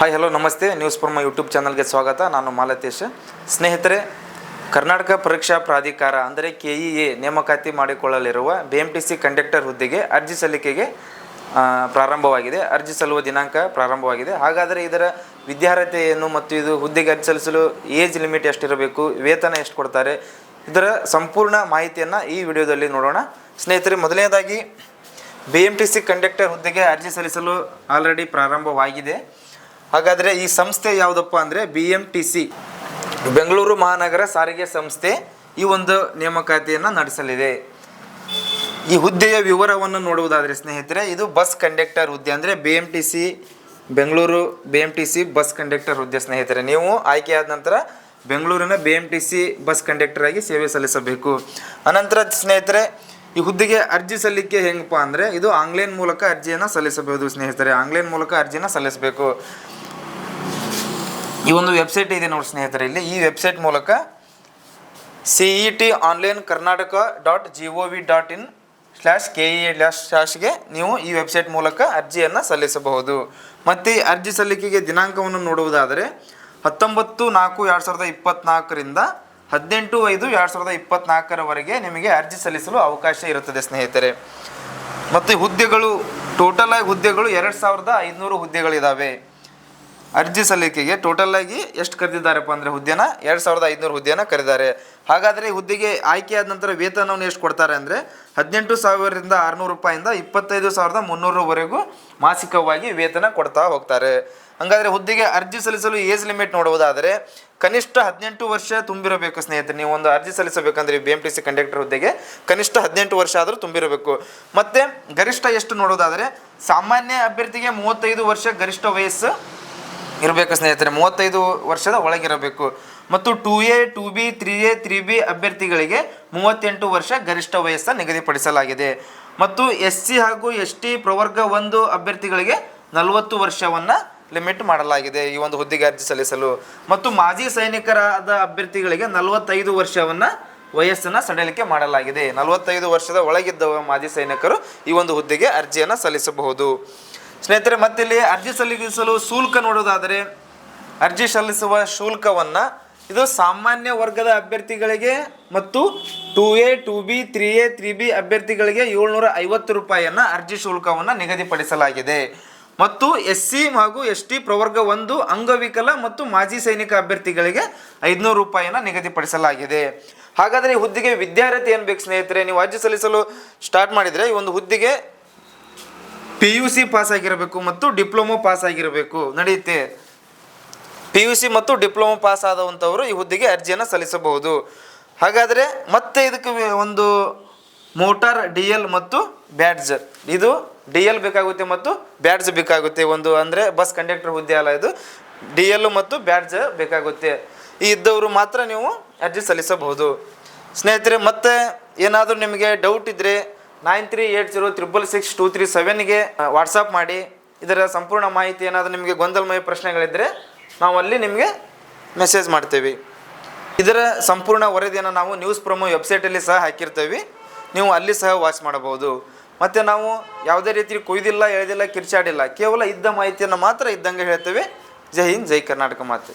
Hi hello ನಮಸ್ತೆ. News ಪರ್ಮ YouTube ಚಾನಲ್ಗೆ ಸ್ವಾಗತ. ನಾನು ಮಾಲತೇಶ್. ಸ್ನೇಹಿತರೆ, ಕರ್ನಾಟಕ ಪರೀಕ್ಷಾ ಪ್ರಾಧಿಕಾರ, ಅಂದರೆ ಕೆ ಇ ಎ ನೇಮಕಾತಿ ಮಾಡಿಕೊಳ್ಳಲಿರುವ B M T C conductor ಹುದ್ದೆಗೆ ಅರ್ಜಿ ಸಲ್ಲಿಕೆಗೆ ಪ್ರಾರಂಭವಾಗಿದೆ. ಅರ್ಜಿ ಸಲ್ಲುವ ದಿನಾಂಕ ಪ್ರಾರಂಭವಾಗಿದೆ. ಹಾಗಾದರೆ ಇದರ ವಿದ್ಯಾರ್ಹತೆ ಏನು ಮತ್ತು ಇದು ಹುದ್ದೆಗೆ ಅರ್ಜಿ ಸಲ್ಲಿಸಲು ಏಜ್ ಲಿಮಿಟ್ ಎಷ್ಟಿರಬೇಕು, ವೇತನ ಎಷ್ಟು ಕೊಡ್ತಾರೆ, ಇದರ ಸಂಪೂರ್ಣ ಮಾಹಿತಿಯನ್ನು ಈ ವಿಡಿಯೋದಲ್ಲಿ ನೋಡೋಣ. ಸ್ನೇಹಿತರೆ, ಮೊದಲನೇದಾಗಿ B M T C conductor ಹುದ್ದೆಗೆ ಅರ್ಜಿ ಸಲ್ಲಿಸಲು ಆಲ್ರೆಡಿ ಪ್ರಾರಂಭವಾಗಿದೆ. ಹಾಗಾದರೆ ಈ ಸಂಸ್ಥೆ ಯಾವುದಪ್ಪ ಅಂದರೆ B M T C Bengaluru ಮಹಾನಗರ ಸಾರಿಗೆ ಸಂಸ್ಥೆ ಈ ಒಂದು ನೇಮಕಾತಿಯನ್ನು ನಡೆಸಲಿದೆ. ಈ ಹುದ್ದೆಯ ವಿವರವನ್ನು ನೋಡುವುದಾದರೆ ಸ್ನೇಹಿತರೆ, ಇದು ಬಸ್ ಕಂಡಕ್ಟರ್ ಹುದ್ದೆ ಅಂದರೆ B M T C Bengaluru B M T C bus conductor ಹುದ್ದೆ ಸ್ನೇಹಿತರೆ. ನೀವು ಆಯ್ಕೆಯಾದ ನಂತರ ಬೆಂಗಳೂರಿನ B M T C bus conductor ಆಗಿ ಸೇವೆ ಸಲ್ಲಿಸಬೇಕು. ಅನಂತರ ಸ್ನೇಹಿತರೆ ಈ ಹುದ್ದೆಗೆ ಅರ್ಜಿ ಸಲ್ಲಿಕೆ ಹೆಂಗಪ್ಪ ಅಂದರೆ ಇದು ಆನ್ಲೈನ್ ಮೂಲಕ ಅರ್ಜಿಯನ್ನು ಸಲ್ಲಿಸಬಹುದು ಸ್ನೇಹಿತರೆ. ಆನ್ಲೈನ್ ಮೂಲಕ ಅರ್ಜಿನ ಸಲ್ಲಿಸಬೇಕು. ಈ ಒಂದು ವೆಬ್ಸೈಟ್ ಇದೆ ನೋಡಿ ಸ್ನೇಹಿತರೆ ಇಲ್ಲಿ. ಈ ವೆಬ್ಸೈಟ್ ಮೂಲಕ C E T online Karnataka dot G O V dot in slash K E ಸ್ಲ್ಯಾಶ್ಗೆ ನೀವು ಈ ವೆಬ್ಸೈಟ್ ಮೂಲಕ ಅರ್ಜಿಯನ್ನು ಸಲ್ಲಿಸಬಹುದು. ಮತ್ತು ಅರ್ಜಿ ಸಲ್ಲಿಕೆಗೆ ದಿನಾಂಕವನ್ನು ನೋಡುವುದಾದರೆ ಹತ್ತೊಂಬತ್ತು ನಾಲ್ಕು ಎರಡು ಸಾವಿರದ ಇಪ್ಪತ್ತ್ನಾಲ್ಕರಿಂದ ಹದಿನೆಂಟು ಐದು ಎರಡು ಸಾವಿರದ ಇಪ್ಪತ್ನಾಲ್ಕರವರೆಗೆ ನಿಮಗೆ ಅರ್ಜಿ ಸಲ್ಲಿಸಲು ಅವಕಾಶ ಇರುತ್ತದೆ, ಸ್ನೇಹಿತರೆ. ಮತ್ತು ಹುದ್ದೆಗಳು, ಟೋಟಲ್ ಆಗಿ ಹುದ್ದೆಗಳು ಎರಡು ಸಾವಿರದ ಐದುನೂರು ಹುದ್ದೆಗಳಿದ್ದಾವೆ ಅರ್ಜಿ ಸಲ್ಲಿಕೆಗೆ ಟೋಟಲ್ ಆಗಿ ಎಷ್ಟು ಕರೆದಿದ್ದಾರೆಪ್ಪ ಅಂದರೆ ಹುದ್ದೆನ? ಎರಡು ಸಾವಿರದ ಐದುನೂರು ಹುದ್ದೆನ ಕರೆದಿದ್ದಾರೆ. ಹಾಗಾದರೆ ಹುದ್ದೆಗೆ ಆಯ್ಕೆಯಾದ ನಂತರ ವೇತನವನ್ನು ಎಷ್ಟು ಕೊಡ್ತಾರೆ ಅಂದರೆ ಹದಿನೆಂಟು ಸಾವಿರದಿಂದ ಆರುನೂರು ರೂಪಾಯಿಂದ ಇಪ್ಪತ್ತೈದು ಸಾವಿರದ ಮುನ್ನೂರವರೆಗೂ ಮಾಸಿಕವಾಗಿ ವೇತನ ಕೊಡ್ತಾ ಹೋಗ್ತಾರೆ. ಹಾಗಾದರೆ ಹುದ್ದೆಗೆ ಅರ್ಜಿ ಸಲ್ಲಿಸಲು ಏಜ್ ಲಿಮಿಟ್ ನೋಡುವುದಾದರೆ ಕನಿಷ್ಠ ಹದಿನೆಂಟು ವರ್ಷ ತುಂಬಿರಬೇಕು ಸ್ನೇಹಿತರೆ. ನೀವು ಒಂದು ಅರ್ಜಿ ಸಲ್ಲಿಸಬೇಕಂದ್ರೆ B M T C conductor ಹುದ್ದೆಗೆ ಕನಿಷ್ಠ ಹದಿನೆಂಟು ವರ್ಷ ಆದರೂ ತುಂಬಿರಬೇಕು. ಮತ್ತು ಗರಿಷ್ಠ ಎಷ್ಟು ನೋಡೋದಾದರೆ ಸಾಮಾನ್ಯ ಅಭ್ಯರ್ಥಿಗೆ ಮೂವತ್ತೈದು ವರ್ಷ ಗರಿಷ್ಠ ವಯಸ್ಸು ಇರಬೇಕು ಸ್ನೇಹಿತರೆ, ಮೂವತ್ತೈದು ವರ್ಷದ ಒಳಗಿರಬೇಕು. ಮತ್ತು two A two B three A three B ಅಭ್ಯರ್ಥಿಗಳಿಗೆ ಮೂವತ್ತೆಂಟು ವರ್ಷ ಗರಿಷ್ಠ ವಯಸ್ಸನ್ನು ನಿಗದಿಪಡಿಸಲಾಗಿದೆ. ಮತ್ತು ಎಸ್ ಸಿ ಹಾಗೂ ಎಸ್ ಟಿ ಪ್ರವರ್ಗ ಒಂದು ಅಭ್ಯರ್ಥಿಗಳಿಗೆ ನಲವತ್ತು ವರ್ಷವನ್ನು ಲಿಮಿಟ್ ಮಾಡಲಾಗಿದೆ ಈ ಒಂದು ಹುದ್ದೆಗೆ ಅರ್ಜಿ ಸಲ್ಲಿಸಲು. ಮತ್ತು ಮಾಜಿ ಸೈನಿಕರಾದ ಅಭ್ಯರ್ಥಿಗಳಿಗೆ ನಲವತ್ತೈದು ವರ್ಷವನ್ನು ವಯಸ್ಸನ್ನು ಸಡಿಲಿಕೆ ಮಾಡಲಾಗಿದೆ. ನಲವತ್ತೈದು ವರ್ಷದ ಒಳಗಿದ್ದ ಮಾಜಿ ಸೈನಿಕರು ಈ ಒಂದು ಹುದ್ದೆಗೆ ಅರ್ಜಿಯನ್ನು ಸಲ್ಲಿಸಬಹುದು. ಸ್ನೇಹಿತರೆ, ಮತ್ತಿಲ್ಲಿ ಅರ್ಜಿ ಸಲ್ಲಿಸಲು ಶುಲ್ಕ ನೋಡೋದಾದರೆ, ಅರ್ಜಿ ಸಲ್ಲಿಸುವ ಶುಲ್ಕವನ್ನು ಇದು ಸಾಮಾನ್ಯ ವರ್ಗದ ಅಭ್ಯರ್ಥಿಗಳಿಗೆ ಮತ್ತು two A two B three A three B ಅಭ್ಯರ್ಥಿಗಳಿಗೆ ಏಳ್ನೂರ ಐವತ್ತು ರೂಪಾಯಿಯನ್ನು ಅರ್ಜಿ ಶುಲ್ಕವನ್ನು ನಿಗದಿಪಡಿಸಲಾಗಿದೆ. ಮತ್ತು ಎಸ್ ಸಿ ಹಾಗೂ ಎಸ್ ಟಿ ಪ್ರವರ್ಗ ಒಂದು ಅಂಗವಿಕಲ ಮತ್ತು ಮಾಜಿ ಸೈನಿಕ ಅಭ್ಯರ್ಥಿಗಳಿಗೆ ಐದುನೂರು ರೂಪಾಯಿಯನ್ನು ನಿಗದಿಪಡಿಸಲಾಗಿದೆ. ಹಾಗಾದರೆ ಈ ಹುದ್ದೆಗೆ ವಿದ್ಯಾರ್ಥಿ ಏನು ಬೇಕು ಸ್ನೇಹಿತರೆ? ನೀವು ಅರ್ಜಿ ಸಲ್ಲಿಸಲು ಸ್ಟಾರ್ಟ್ ಮಾಡಿದರೆ ಈ ಒಂದು ಹುದ್ದೆಗೆ ಪಿ ಯು ಸಿ ಪಾಸ್ ಆಗಿರಬೇಕು ಮತ್ತು ಡಿಪ್ಲೊಮೊ ಪಾಸ್ ಆಗಿರಬೇಕು. ನಡೆಯುತ್ತೆ. ಪಿ ಯು ಸಿ ಮತ್ತು ಡಿಪ್ಲೊಮೊ ಪಾಸ್ ಆದವಂಥವರು ಈ ಹುದ್ದೆಗೆ ಅರ್ಜಿಯನ್ನು ಸಲ್ಲಿಸಬಹುದು. ಹಾಗಾದರೆ ಮತ್ತೆ ಇದಕ್ಕೆ ಒಂದು ಮೋಟಾರ್ ಡಿ ಎಲ್ ಮತ್ತು ಬ್ಯಾಡ್ಜ್ ಇದು ಡಿ ಎಲ್ ಬೇಕಾಗುತ್ತೆ ಮತ್ತು ಬ್ಯಾಡ್ಜ್ ಬೇಕಾಗುತ್ತೆ. ಒಂದು ಅಂದರೆ ಬಸ್ ಕಂಡಕ್ಟರ್ ಹುದ್ದೆ ಅಲ್ಲ ಇದು. ಡಿ ಎಲ್ ಮತ್ತು ಬ್ಯಾಡ್ಜ್ ಬೇಕಾಗುತ್ತೆ. ಈ ಇದ್ದವರು ಮಾತ್ರ ನೀವು ಅರ್ಜಿ ಸಲ್ಲಿಸಬಹುದು. ಸ್ನೇಹಿತರೆ, ಮತ್ತೆ ಏನಾದರೂ ನಿಮಗೆ ಡೌಟ್ ಇದ್ದರೆ nine three eight zero triple six two three ಸೆವೆನ್ಗೆ WhatsApp ಮಾಡಿ. ಇದರ ಸಂಪೂರ್ಣ ಮಾಹಿತಿ ಏನಾದರೂ ನಿಮಗೆ ಗೊಂದಲಮಯ ಪ್ರಶ್ನೆಗಳಿದ್ದರೆ ನಾವು ಅಲ್ಲಿ ನಿಮಗೆ ಮೆಸೇಜ್ ಮಾಡ್ತೇವೆ. ಇದರ ಸಂಪೂರ್ಣ ವರದಿಯನ್ನು ನಾವು ನ್ಯೂಸ್ ಪ್ರೊಮೋ ವೆಬ್ಸೈಟಲ್ಲಿ ಸಹ ಹಾಕಿರ್ತೇವೆ. ನೀವು ಅಲ್ಲಿ ಸಹ ವಾಚ್ ಮಾಡಬಹುದು. ಮತ್ತು ನಾವು ಯಾವುದೇ ರೀತಿ ಕೊಯ್ದಿಲ್ಲ, ಎಳೆದಿಲ್ಲ, ಕಿರ್ಚಾಡಿಲ್ಲ, ಕೇವಲ ಇದ್ದ ಮಾಹಿತಿಯನ್ನು ಮಾತ್ರ ಇದ್ದಂಗೆ ಹೇಳ್ತೇವೆ. ಜೈ ಹಿಂದ್, ಜೈ ಕರ್ನಾಟಕ ಮಾತೆ.